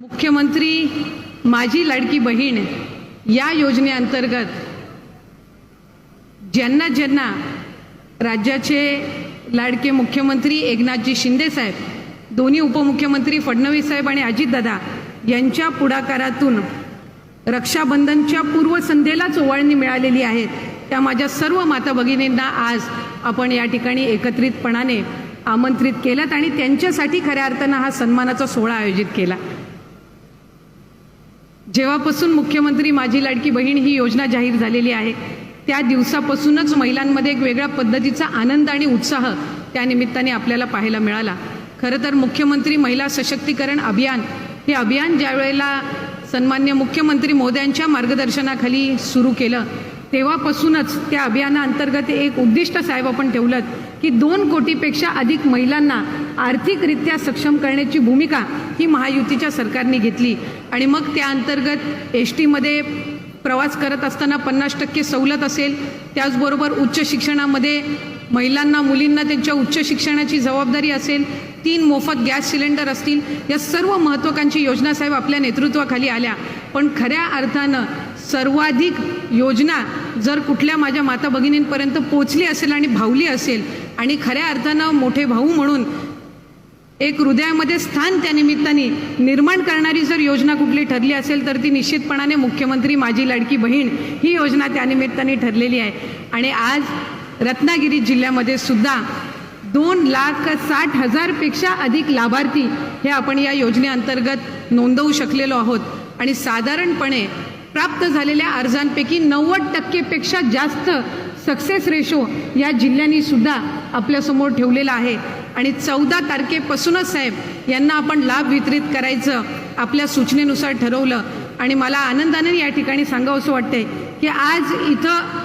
मुख्यमंत्री माझी लाडकी बहीण या योजनेअंतर्गत ज्यांना ज्यांना राज्याचे लाडके मुख्यमंत्री एकनाथजी शिंदेसाहेब दोन्ही उपमुख्यमंत्री फडणवीस साहेब आणि अजितदादा यांच्या पुढाकारातून रक्षाबंधनच्या पूर्वसंध्येलाच ओवाळणी मिळालेली आहे. त्या माझ्या सर्व माता भगिनींना आज आपण या ठिकाणी एकत्रितपणाने आमंत्रित केलं आणि त्यांच्यासाठी खऱ्या अर्थानं हा सन्मानाचा सोहळा आयोजित केला. जेव्हापासून मुख्यमंत्री माझी लाडकी बहीण ही योजना जाहीर झालेली आहे त्या दिवसापासूनच महिलांमध्ये एक वेगळ्या पद्धतीचा आनंद आणि उत्साह त्यानिमित्ताने आपल्याला पाहायला मिळाला. खरं तर मुख्यमंत्री महिला सशक्तीकरण अभियान हे अभियान ज्या वेळेला सन्मान्य मुख्यमंत्री मोद्यांच्या मार्गदर्शनाखाली सुरू केलं तेव्हापासूनच त्या अभियानाअंतर्गत एक उद्दिष्ट साहेब आपण ठेवलं की दोन कोटीपेक्षा अधिक महिलांना आर्थिकरित्या सक्षम करण्याची भूमिका ही महायुतीच्या सरकारने घेतली. आणि मग त्या अंतर्गत एस टीमध्ये प्रवास करत असताना पन्नास टक्के सवलत असेल. त्याचबरोबर उच्च शिक्षणामध्ये महिलांना मुलींना त्यांच्या उच्च शिक्षणाची जबाबदारी असेल. तीन मोफत गॅस सिलेंडर असतील. या सर्व महत्त्वाकांक्षी योजना साहेब आपल्या नेतृत्वाखाली आल्या. पण खऱ्या अर्थानं सर्वाधिक योजना जर कुठल्या माझ्या माता भगिनींपर्यंत पोचली असेल आणि भावली असेल आणि खऱ्या अर्थानं मोठे भाऊ म्हणून एक हृदयामध्ये स्थान त्या निमित्ताने निर्माण करणारी जर योजना कुठली ठरली असेल तर ती निश्चितपणाने मुख्यमंत्री माझी लाडकी बहीण ही योजना त्यानिमित्ताने ठरलेली आहे. आणि आज रत्नागिरी जिल्ह्यामध्ये सुद्धा दोन लाख साठ हजारपेक्षा अधिक लाभार्थी हे आपण या योजनेअंतर्गत नोंदवू शकलेलो आहोत. आणि साधारणपणे प्राप्त झालेल्या अर्जांपैकी नव्वद टक्केपेक्षा जास्त सक्सेस रेशो या जिल्ह्यांनी सुद्धा आपल्यासमोर ठेवलेला आहे. आणि चौदा तारखेपासूनच साहेब यांना आपण लाभ वितरित करायचं आपल्या सूचनेनुसार ठरवलं. आणि मला आनंदाने या ठिकाणी सांगावं असं वाटतंय की आज इथं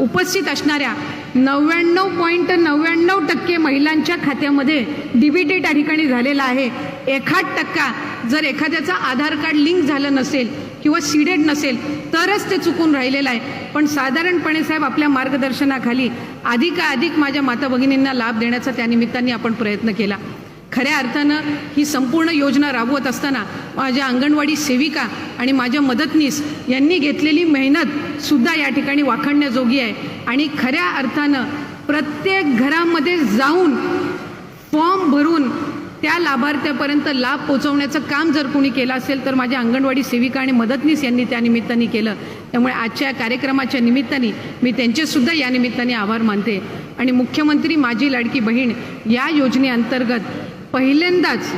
उपस्थित असणाऱ्या नव्याण्णव पॉईंट नव्याण्णव टक्के महिलांच्या खात्यामध्ये डीबीटी त्या ठिकाणी झालेला आहे. एखाद टक्का जर एखाद्याचं आधार कार्ड लिंक झालं नसेल किंवा सीडेड नसेल तरच ते चुकून राहिलेलं आहे. पण साधारणपणे साहेब आपल्या मार्गदर्शनाखाली अधिकाधिक माझ्या माता भगिनींना लाभ देण्याचा त्या निमित्ताने आपण प्रयत्न केला. खऱ्या अर्थानं ही संपूर्ण योजना राबवत असताना माझ्या अंगणवाडी सेविका आणि माझ्या मदतनीस यांनी घेतलेली मेहनत सुद्धा या ठिकाणी वाखाणण्याजोगी आहे. आणि खऱ्या अर्थानं प्रत्येक घरामध्ये जाऊन फॉर्म भरून त्या लाभार्थ्यापर्यंत लाभ पोहोचवण्याचं काम जर कोणी केलं असेल तर माझ्या अंगणवाडी सेविका आणि मदतनीस यांनी त्या निमित्ताने केलं. त्यामुळे आजच्या या कार्यक्रमाच्या निमित्ताने मी त्यांचेसुद्धा या निमित्ताने आभार मानते. आणि मुख्यमंत्री माझी लाडकी बहीण या योजनेअंतर्गत पहिल्यांदाच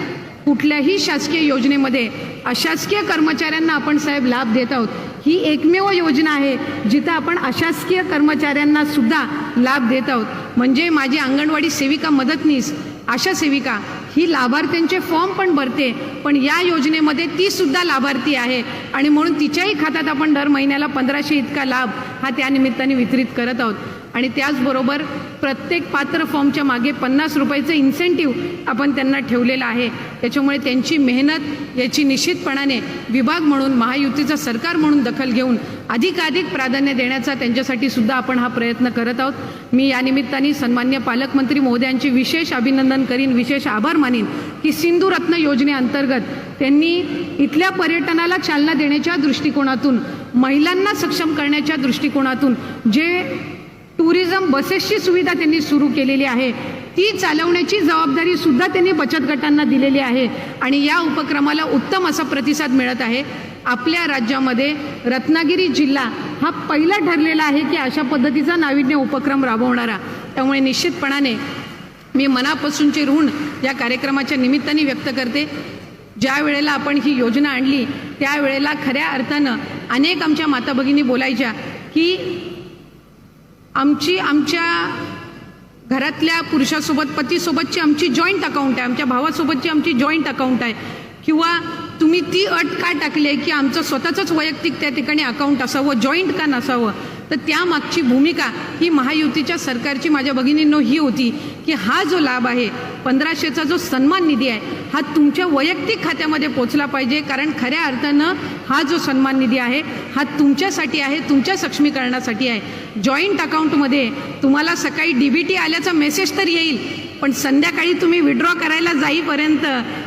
कुठल्याही शासकीय योजनेमध्ये अशासकीय कर्मचाऱ्यांना आपण साहेब लाभ देत आहोत. ही एकमेव योजना आहे जिथं आपण अशासकीय कर्मचाऱ्यांना सुद्धा लाभ देत आहोत. म्हणजे माझी अंगणवाडी सेविका मदतनीस आशा सेविका ही लाभार्थ्यांचे फॉर्म पण भरते पण या योजनेमध्ये ती सुद्धा लाभार्थी आहे. आणि म्हणून तिच्याही खात्यात आपण दर महिन्याला पंधराशे इतका लाभ हा त्या निमित्ताने वितरित करत आहोत. आणि त्याचबरोबर प्रत्येक पात्र फॉर्मच्या मागे पन्नास रुपयाचं इन्सेंटिव्ह आपण त्यांना ठेवलेलं आहे. त्याच्यामुळे त्यांची मेहनत याची निश्चितपणाने विभाग म्हणून महायुतीचं सरकार म्हणून दखल घेऊन अधिकाधिक प्राधान्य देण्याचा त्यांच्यासाठी सुद्धा आपण हा प्रयत्न करत आहोत. मी या निमित्ताने सन्मान्य पालकमंत्री महोदयांचे विशेष अभिनंदन करीन विशेष आभार मानीन की सिंधुरत्न योजनेअंतर्गत त्यांनी इथल्या पर्यटनाला चालना देण्याच्या दृष्टिकोनातून महिलांना सक्षम करण्याच्या दृष्टिकोनातून जे टुरिझम बसेसची सुविधा त्यांनी सुरू केलेली आहे. ती चालवण्याची जबाबदारी सुद्धा त्यांनी बचत गटांना दिलेली आहे. आणि या उपक्रमाला उत्तम असा प्रतिसाद मिळत आहे. आपल्या राज्यामध्ये रत्नागिरी जिल्हा हा पहिला ठरलेला आहे की अशा पद्धतीचा नाविन्य उपक्रम राबवणारा. त्यामुळे निश्चितपणाने मी मनापासूनचे ऋण या कार्यक्रमाच्या निमित्ताने व्यक्त करते. ज्या वेळेला आपण ही योजना आणली त्यावेळेला खऱ्या अर्थानं अनेक आमच्या माता भगिनी बोलायच्या की आमची आमच्या घरातल्या पुरुषासोबत पतीसोबतची आमची जॉईंट अकाउंट आहे. आमच्या भावासोबतची आमची जॉईंट अकाउंट आहे. किंवा तुम्ही ती अट का टाकली आहे की आमचं स्वतःचंच वैयक्तिक त्या ठिकाणी अकाउंट असावं जॉईंट का नसावं? तर त्यामागची भूमिका ही महायुतीच्या सरकारची माझ्या भगिनींनो ही होती की हा जो लाभ आहे पंधराशेचा जो सन्मान निधी आहे हा तुमच्या वैयक्तिक खात्यामध्ये पोचला पाहिजे. कारण खऱ्या अर्थानं हा जो सन्मान निधी आहे हा तुमच्यासाठी आहे तुमच्या सक्षमीकरणासाठी आहे. जॉईंट अकाउंटमध्ये तुम्हाला सकाळी डी बी टी आल्याचा मेसेज तर येईल पण संध्याकाळी तुम्ही विड्रॉ करायला जाईपर्यंत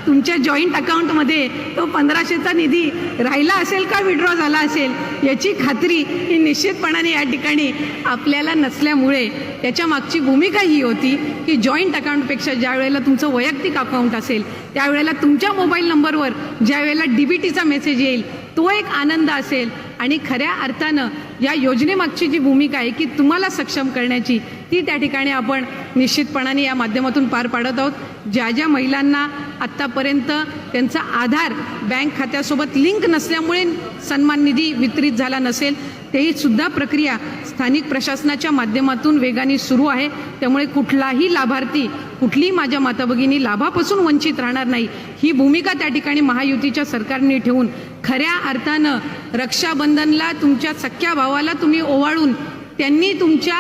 तुमच्या जॉईंट अकाउंटमध्ये तो पंधराशेचा निधी राहिला असेल का विड्रॉ झाला असेल याची खात्री ही निश्चितपणाने या ठिकाणी आपल्याला नसल्यामुळे त्याच्या मागची भूमिका ही होती की जॉईंट अकाउंटपेक्षा ज्या वेळेला तुमचं वैयक्तिक अकाउंट असेल त्यावेळेला तुमच्या मोबाईल नंबरवर ज्या वेळेला डी बी टीचा मेसेज येईल तो एक आनंद असेल. आणि खऱ्या अर्थानं या योजनेमागची जी भूमिका आहे की तुम्हाला सक्षम करण्याची ती त्या ठिकाणी आपण निश्चितपणाने या माध्यमातून पार पाडत आहोत. ज्या ज्या महिलांना आत्तापर्यंत त्यांचा आधार बँक खात्यासोबत लिंक नसल्यामुळे सन्मान निधी वितरित झाला नसेल तेही सुद्धा प्रक्रिया स्थानिक प्रशासनाच्या माध्यमातून वेगाने सुरू आहे. त्यामुळे कुठलाही लाभार्थी कुठलीही माझ्या माता भगिनी लाभापासून वंचित राहणार नाही. ही भूमिका त्या ठिकाणी महायुतीच्या सरकारने ठेवून खऱ्या अर्थानं रक्षाबंधनला तुमच्या सख्या भावाला तुम्ही ओवाळून त्यांनी तुमच्या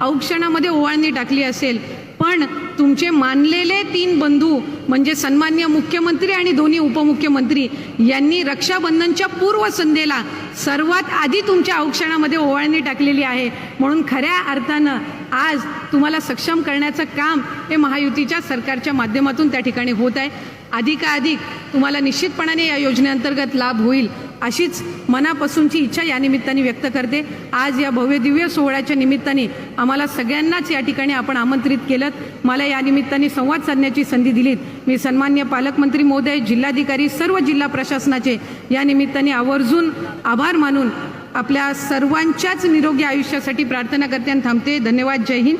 औक्षणामध्ये ओवाळणी टाकली असेल. पण तुमचे मानलेले तीन बंधू म्हणजे सन्मान्य मुख्यमंत्री आणि दोन्ही उपमुख्यमंत्री यांनी रक्षाबंधनच्या पूर्वसंध्येला सर्वात आधी तुमच्या औक्षणामध्ये ओवाळणी टाकलेली आहे. म्हणून खऱ्या अर्थानं आज तुम्हाला सक्षम करण्याचं काम हे महायुतीच्या सरकारच्या माध्यमातून त्या ठिकाणी होत आहे. अधिकाधिक तुम्हाला निश्चितपणाने या योजनेअंतर्गत लाभ होईल. अशीच मनापासूनची इच्छा या निमित्ताने व्यक्त करते. आज या भव्य दिव्य सोहळ्याच्या निमित्ताने आम्हाला सगळ्यांनाच या ठिकाणी आपण आमंत्रित केलं मला या निमित्ताने संवाद साधण्याची संधी दिलीत. मी सन्मान्य पालकमंत्री महोदय जिल्हाधिकारी सर्व जिल्हा प्रशासनाचे या निमित्ताने आवर्जून आभार मानून आपल्या सर्वांच्याच निरोगी आयुष्यासाठी प्रार्थना करते आणि थांबते. धन्यवाद. जय हिंद.